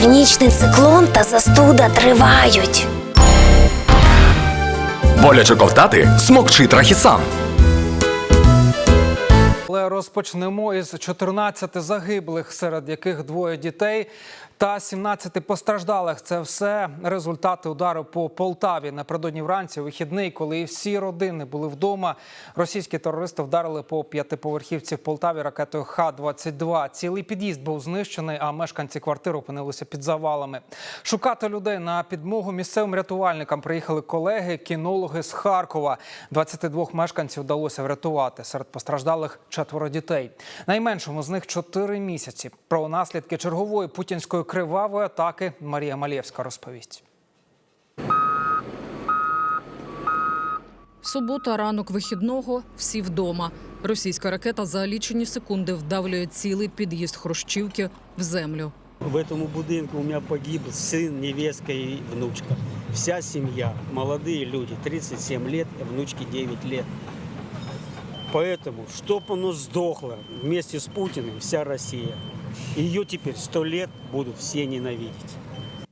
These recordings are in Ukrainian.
Північний циклон та застуда тривають. Боляче ковтати смокчи трахісан. Але розпочнемо із 14 загиблих, серед яких двоє дітей та 17 постраждалих. Це все результати удару по Полтаві. Напередодні вранці вихідний, коли всі родини були вдома. Російські терористи вдарили по п'ятиповерхівці в Полтаві ракетою Х-22. Цілий під'їзд був знищений, а мешканці квартири опинилися під завалами. Шукати людей на підмогу місцевим рятувальникам приїхали колеги, кінологи з Харкова. 22 мешканців вдалося врятувати. Серед постраждалих четверо дітей. Найменшому з них 4 місяці. Про наслідки чергової путінської кривавої атаки Марія Малєвська розповість. Субота, ранок вихідного, всі вдома. Російська ракета за лічені секунди вдавлює цілий під'їзд Хрущівки в землю. В этом будинку у меня погиб сын, невестка и внучка. Вся семья, молодые люди, 37 лет, а внучке 9 лет. Поэтому, чтоб оно сдохло вместе с Путиным, вся Россия. Ее теперь сто лет будут все ненавидеть.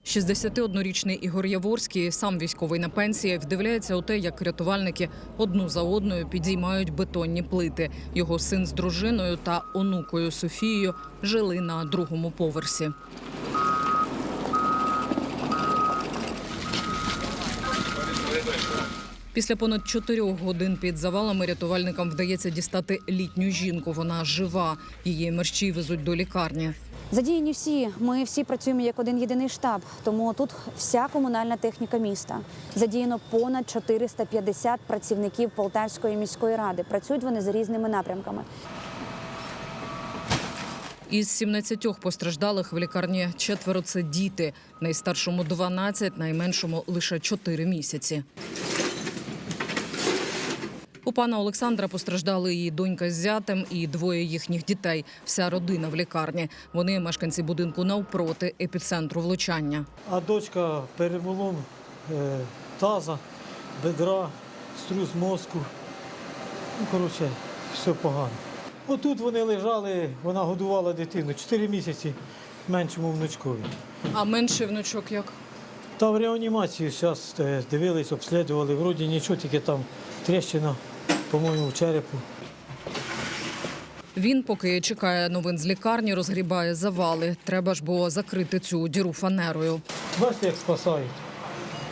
61-річний Ігор Яворський, сам військовий на пенсії, вдивляється у те, як рятувальники одну за одною підіймають бетонні плити. Його син з дружиною та онукою Софією жили на другому поверсі. Після понад чотирьох годин під завалами рятувальникам вдається дістати літню жінку. Вона жива. Її мерщій везуть до лікарні. Задіяні всі. Ми всі працюємо як один єдиний штаб. Тому тут вся комунальна техніка міста. Задіяно понад 450 працівників Полтавської міської ради. Працюють вони за різними напрямками. Із 17 постраждалих в лікарні четверо це діти. Найстаршому 12, найменшому лише 4 місяці. У пана Олександра постраждали її донька з зятем і двоє їхніх дітей. Вся родина в лікарні. Вони мешканці будинку навпроти епіцентру влучання. А дочка перелом е, таза, бедра, струс мозку. Ну, коротше, все погано. Отут вони лежали, вона годувала дитину 4 місяці меншому внучкові. А менший внучок як? Та в реанімації зараз дивились, обслідували, вроді нічого, тільки там тріщина, по-моєму, в черепу. Він, поки чекає новин з лікарні, розгрібає завали. Треба ж було закрити цю діру фанерою. Бачите, як спасають.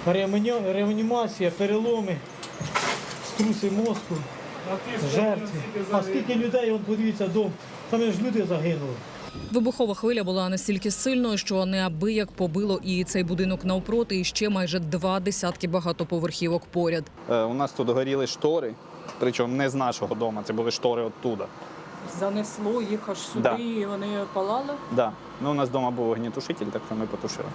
Реанімація, переломи, струси мозку, жертви. А скільки людей, от подивіться, дом, там ж люди загинули. Вибухова хвиля була настільки сильною, що неабияк побило і цей будинок навпроти, і ще майже два десятки багатоповерхівок поряд. Е, У нас тут горіли штори, причому не з нашого дому, це були штори оттуда. Занесло їх аж сюди, Да. і вони палали. Да. Ну, у нас вдома був огнітушитель, так що ми потушили.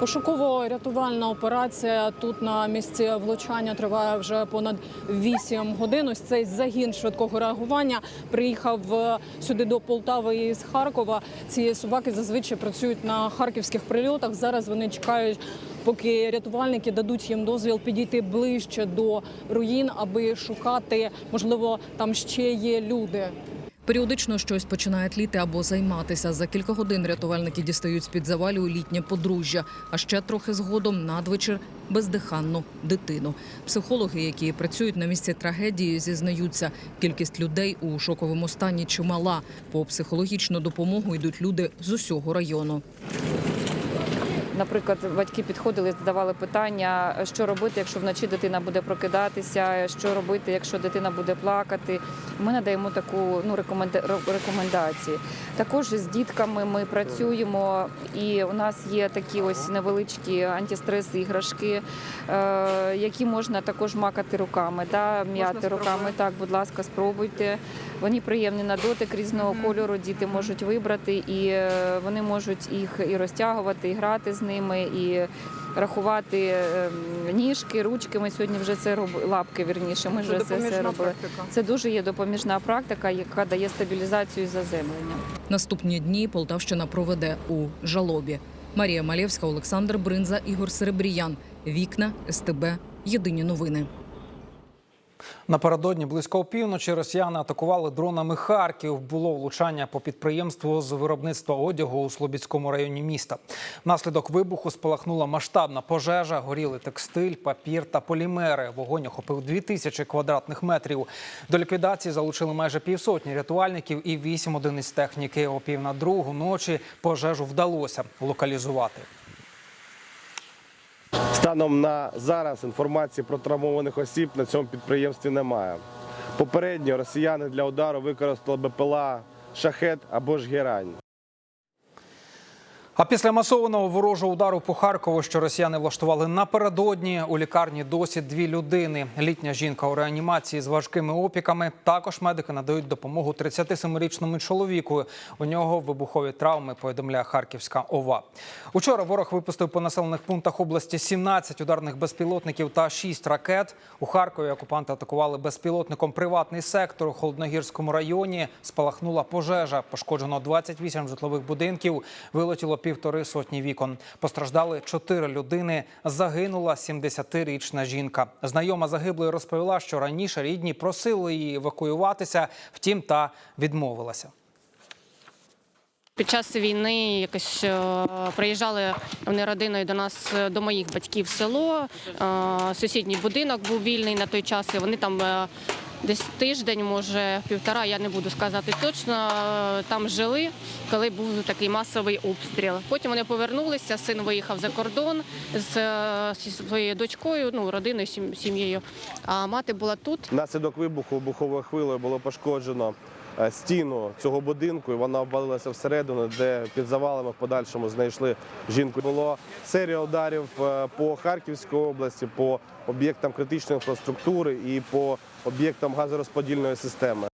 Пошуково-рятувальна операція тут на місці влучання триває вже понад 8 годин. Ось цей загін швидкого реагування приїхав е, сюди до Полтави і з Харкова. Ці собаки зазвичай працюють на харківських прильотах. Зараз вони чекають, поки рятувальники дадуть їм дозвіл підійти ближче до руїн, аби шукати, можливо, там ще є люди. Періодично щось починає тліти або займатися. За кілька годин рятувальники дістають з під завалів літнє подружжя, а ще трохи згодом надвечір бездиханну дитину. Психологи, які працюють на місці трагедії, зізнаються, кількість людей у шоковому стані чимала. По психологічну допомогу йдуть люди з усього району. Наприклад, батьки підходили, задавали питання, що робити, якщо вночі дитина буде прокидатися, що робити, якщо дитина буде плакати. Ми надаємо таку ну рекоменда- рекомендації. Також з дітками ми працюємо, і у нас є такі ось невеличкі антистреси, іграшки, е, які можна також макати руками, да, м'яти руками. Так, будь ласка, спробуйте. Вони приємні на дотик різного кольору. Діти можуть вибрати, і е, вони можуть їх і розтягувати, і грати з ними, і рахувати е, ніжки, ручки. Ми сьогодні вже це робили, лапки вірніше. Ми вже це все робили. Це дуже є допоміжна практика, яка дає стабілізацію і заземлення. Наступні дні Полтавщина проведе у жалобі. Марія Малєвська, Олександр Бринза, Ігор Серебріян. Вікна СТБ. Єдині новини. Напередодні близько опівночі росіяни атакували дронами Харків. Було влучання по підприємству з виробництва одягу у Слобідському районі міста. Внаслідок вибуху спалахнула масштабна пожежа, горіли текстиль, папір та полімери. Вогонь охопив 2000 квадратних метрів. До ліквідації залучили майже півсотні рятувальників і вісім одиниць техніки. О пів на другу ночі пожежу вдалося локалізувати. Станом на зараз інформації про травмованих осіб на цьому підприємстві немає. Попередньо росіяни для удару використали БПЛА шахет або ж герань. А після масованого ворожого удару по Харкову, що росіяни влаштували напередодні, у лікарні досі дві людини. Літня жінка у реанімації з важкими опіками. Також медики надають допомогу 37-річному чоловіку. У нього вибухові травми, повідомляє Харківська ОВА. Учора ворог випустив по населених пунктах області 17 ударних безпілотників та 6 ракет. У Харкові окупанти атакували безпілотником приватний сектор у Холодногірському районі. Спалахнула пожежа. Пошкоджено 28 житлових будинків. Вилетіло півтори сотні вікон. Постраждали чотири людини. Загинула 70-річна жінка. Знайома загиблої розповіла, що раніше рідні просили її евакуюватися, втім та відмовилася. Під час війни якось е, приїжджали вони родиною до нас, е, до моїх батьків в село. Е, Сусідній будинок був вільний на той час. і Вони там десь тиждень, може півтора, я не буду сказати точно. Там жили, коли був такий масовий обстріл. Потім вони повернулися. Син виїхав за кордон з е, своєю дочкою, ну родиною, сім'єю. А мати була тут. Наслідок вибуху вибуховою хвилею було пошкоджено стіну цього будинку, і вона обвалилася всередину, де під завалами в подальшому знайшли жінку. Було серія ударів е, по Харківській області, по об'єктам критичної інфраструктури і по об'єктам газорозподільної системи.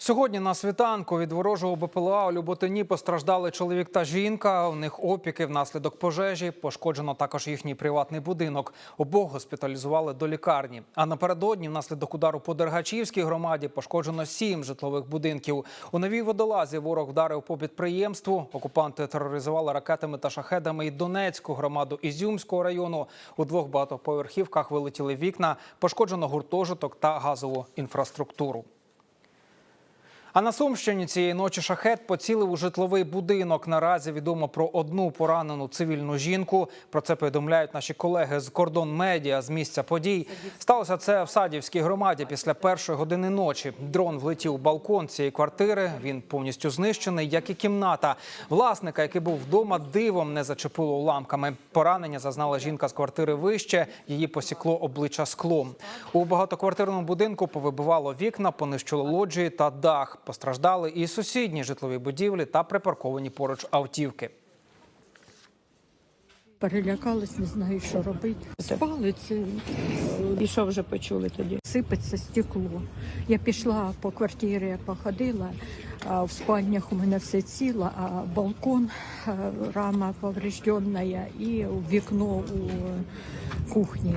Сьогодні на світанку від ворожого БПЛА у Люботині постраждали чоловік та жінка. У них опіки внаслідок пожежі. Пошкоджено також їхній приватний будинок. Обох госпіталізували до лікарні. А напередодні, внаслідок удару по Дергачівській громаді, пошкоджено сім житлових будинків. У новій водолазі ворог вдарив по підприємству. Окупанти тероризували ракетами та шахедами і Донецьку громаду Ізюмського району. У двох багатоповерхівках вилетіли вікна. Пошкоджено гуртожиток та газову інфраструктуру. А на Сумщині цієї ночі шахет поцілив у житловий будинок. Наразі відомо про одну поранену цивільну жінку. Про це повідомляють наші колеги з кордон медіа з місця подій. Сталося це в Садівській громаді після першої години ночі. Дрон влетів у балкон цієї квартири. Він повністю знищений, як і кімната. Власника, який був вдома, дивом не зачепило уламками. Поранення зазнала жінка з квартири вище. Її посікло обличчя склом. У багатоквартирному будинку повибивало вікна, понищило лоджії та дах. Постраждали і сусідні житлові будівлі та припарковані поруч автівки. Перелякалась, не знаю, що робити. Спали це. І що вже почули тоді? Сипеться стекло. Я пішла по квартирі, походила, а в спальнях у мене все ціло, а балкон, рама повреждена і вікно у кухні.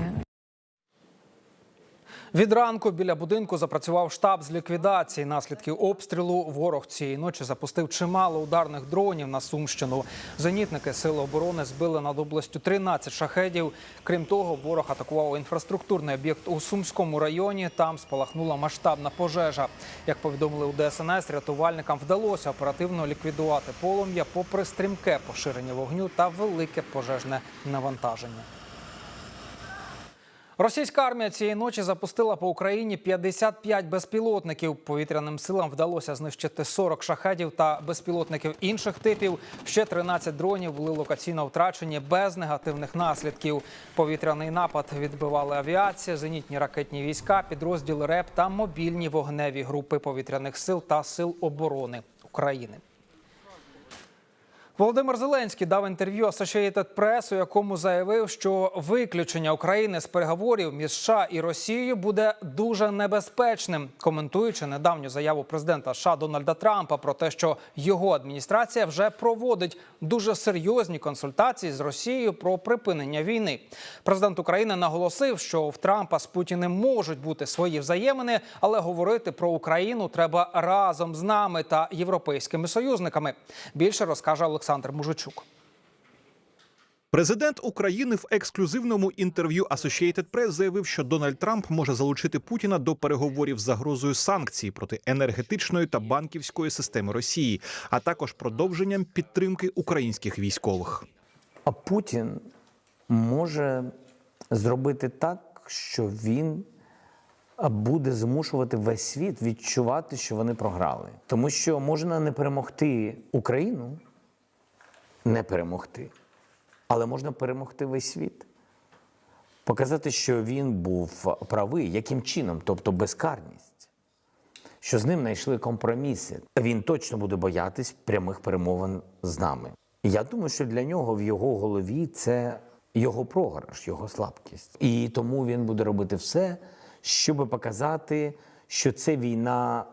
Від ранку біля будинку запрацював штаб з ліквідації наслідків обстрілу. Ворог цієї ночі запустив чимало ударних дронів на Сумщину. Зенітники Сили оборони збили над областю 13 шахедів. Крім того, ворог атакував інфраструктурний об'єкт у Сумському районі. Там спалахнула масштабна пожежа. Як повідомили у ДСНС, рятувальникам вдалося оперативно ліквідувати полум'я попри стрімке поширення вогню та велике пожежне навантаження. Російська армія цієї ночі запустила по Україні 55 безпілотників. Повітряним силам вдалося знищити 40 шахедів та безпілотників інших типів. Ще 13 дронів були локаційно втрачені без негативних наслідків. Повітряний напад відбивали авіація, зенітні ракетні війська, підрозділи РЕП та мобільні вогневі групи повітряних сил та сил оборони України. Володимир Зеленський дав інтерв'ю Associated Press, у якому заявив, що виключення України з переговорів між США і Росією буде дуже небезпечним, коментуючи недавню заяву президента США Дональда Трампа про те, що його адміністрація вже проводить дуже серйозні консультації з Росією про припинення війни. Президент України наголосив, що в Трампа з Путіним можуть бути свої взаємини, але говорити про Україну треба разом з нами та європейськими союзниками. Більше розкаже Олександр Мужичук. Президент України в ексклюзивному інтерв'ю Associated Press заявив, що Дональд Трамп може залучити Путіна до переговорів з загрозою санкцій проти енергетичної та банківської системи Росії, а також продовженням підтримки українських військових. А Путін може зробити так, що він буде змушувати весь світ відчувати, що вони програли. Тому що можна не перемогти Україну, не перемогти, але можна перемогти весь світ. Показати, що він був правий, яким чином, тобто безкарність, що з ним знайшли компроміси. Він точно буде боятись прямих перемовин з нами. Я думаю, що для нього в його голові це його програш, його слабкість. І тому він буде робити все, щоб показати, що це війна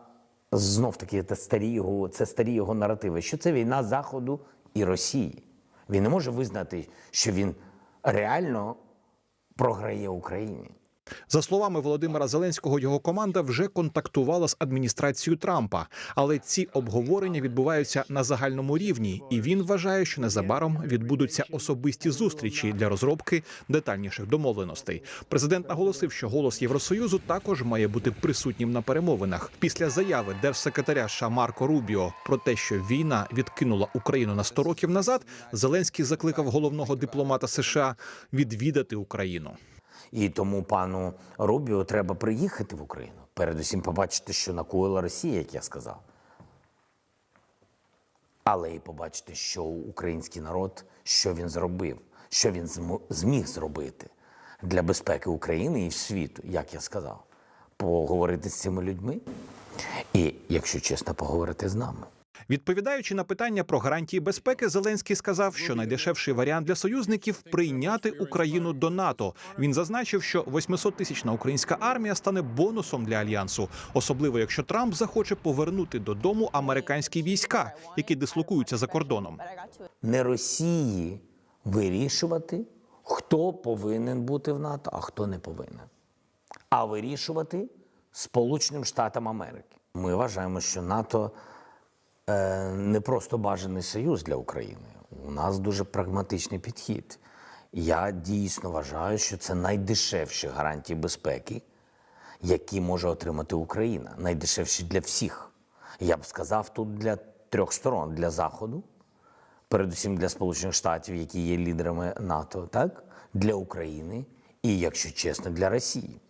знов таки це старі його, це старі його наративи, що це війна Заходу і Росії. Він не може визнати, що він реально програє Україні. За словами Володимира Зеленського, його команда вже контактувала з адміністрацією Трампа, але ці обговорення відбуваються на загальному рівні, і він вважає, що незабаром відбудуться особисті зустрічі для розробки детальніших домовленостей. Президент наголосив, що голос Євросоюзу також має бути присутнім на перемовинах. Після заяви держсекретаря США Марко Рубіо про те, що війна відкинула Україну на 100 років назад, Зеленський закликав головного дипломата США відвідати Україну. І тому пану Рубіо треба приїхати в Україну. Передусім побачити, що накоїла Росія, як я сказав. Але і побачити, що український народ, що він зробив, що він зміг зробити для безпеки України і світу, як я сказав. Поговорити з цими людьми і, якщо чесно, поговорити з нами. Відповідаючи на питання про гарантії безпеки, Зеленський сказав, що найдешевший варіант для союзників прийняти Україну до НАТО. Він зазначив, що 800-тисячна українська армія стане бонусом для альянсу, особливо якщо Трамп захоче повернути додому американські війська, які дислокуються за кордоном. Не Росії вирішувати, хто повинен бути в НАТО, а хто не повинен. А вирішувати Сполученим Штатам Америки. Ми вважаємо, що НАТО не просто бажаний союз для України. У нас дуже прагматичний підхід. Я дійсно вважаю, що це найдешевші гарантії безпеки, які може отримати Україна. Найдешевші для всіх. Я б сказав, тут для трьох сторон: для Заходу, передусім для Сполучених Штатів, які є лідерами НАТО, так? для України і, якщо чесно, для Росії.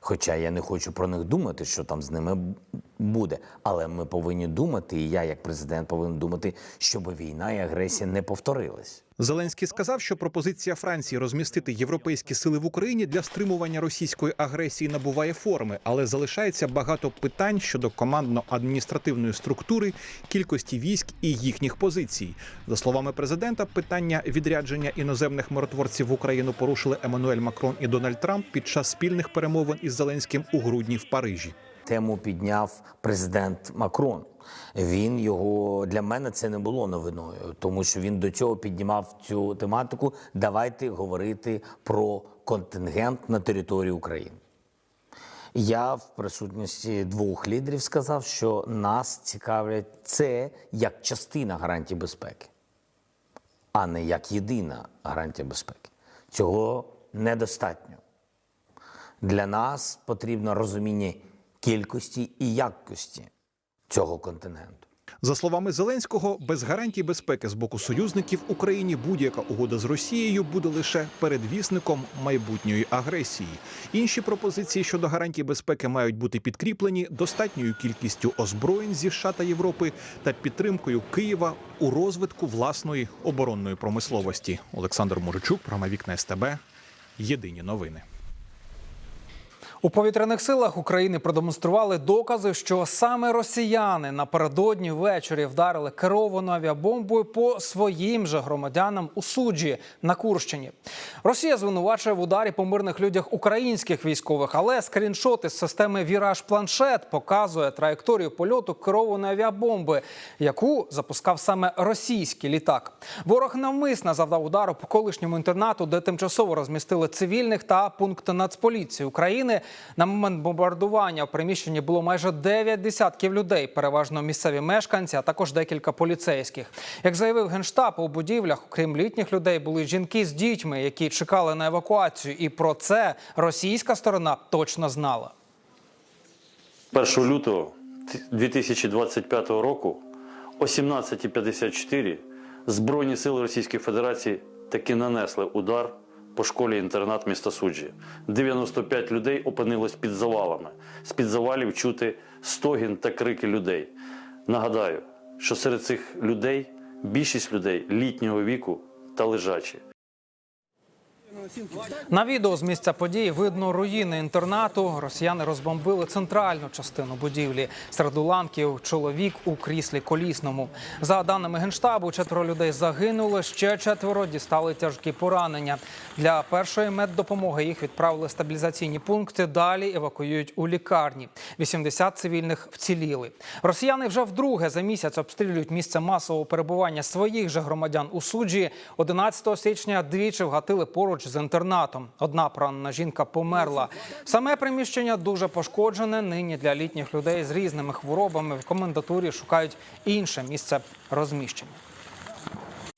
Хоча я не хочу про них думати, що там з ними буде. Але ми повинні думати, і я, як президент, повинен думати, щоб війна і агресія не повторилась. Зеленський сказав, що пропозиція Франції розмістити європейські сили в Україні для стримування російської агресії набуває форми, але залишається багато питань щодо командно-адміністративної структури, кількості військ і їхніх позицій. За словами президента, питання відрядження іноземних миротворців в Україну порушили Еммануель Макрон і Дональд Трамп під час спільних перемовин із Зеленським у грудні в Парижі. Тему підняв президент Макрон. Він його для мене це не було новиною, тому що він до цього піднімав цю тематику. Давайте говорити про контингент на території України. Я в присутності двох лідерів сказав, що нас цікавлять це як частина гарантії безпеки, а не як єдина гарантія безпеки. Цього недостатньо. Для нас потрібно розуміння кількості і якості цього континенту. За словами Зеленського, без гарантій безпеки з боку союзників Україні будь-яка угода з Росією буде лише передвісником майбутньої агресії. Інші пропозиції щодо гарантій безпеки мають бути підкріплені достатньою кількістю озброєнь зі США та Європи та підтримкою Києва у розвитку власної оборонної промисловості. Олександр Мужичук, програма Вікна СТБ. Єдині новини. У повітряних силах України продемонстрували докази, що саме росіяни напередодні ввечері вдарили керовану авіабомбою по своїм же громадянам у суджі на Курщині. Росія звинувачує в ударі по мирних людях українських військових, але скріншоти з системи Віраж Планшет показує траєкторію польоту керованої авіабомби, яку запускав саме російський літак. Ворог навмисно завдав удару по колишньому інтернату, де тимчасово розмістили цивільних та пункт Нацполіції України. На момент бомбардування в приміщенні було майже 9 десятків людей, переважно місцеві мешканці, а також декілька поліцейських. Як заявив генштаб, у будівлях, окрім літніх людей, були жінки з дітьми, які чекали на евакуацію. І про це російська сторона точно знала. 1 лютого 2025 року о 17.54 Збройні сили Російської Федерації таки нанесли удар по школі-інтернат міста Суджі. 95 людей опинилось під завалами. З-під завалів чути стогін та крики людей. Нагадаю, що серед цих людей більшість людей літнього віку та лежачі. На відео з місця події видно руїни інтернату. Росіяни розбомбили центральну частину будівлі. Серед уламків чоловік у кріслі колісному. За даними генштабу, четверо людей загинули. Ще четверо дістали тяжкі поранення. Для першої меддопомоги їх відправили в стабілізаційні пункти. Далі евакуюють у лікарні. 80 цивільних вціліли. Росіяни вже вдруге за місяць обстрілюють місце масового перебування своїх же громадян у суджі. 11 січня двічі вгатили поруч з інтернатом. Одна поранена жінка померла. Саме приміщення дуже пошкоджене. Нині для літніх людей з різними хворобами в комендатурі шукають інше місце розміщення.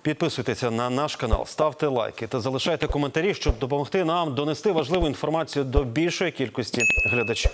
Підписуйтеся на наш канал, ставте лайки та залишайте коментарі, щоб допомогти нам донести важливу інформацію до більшої кількості глядачів.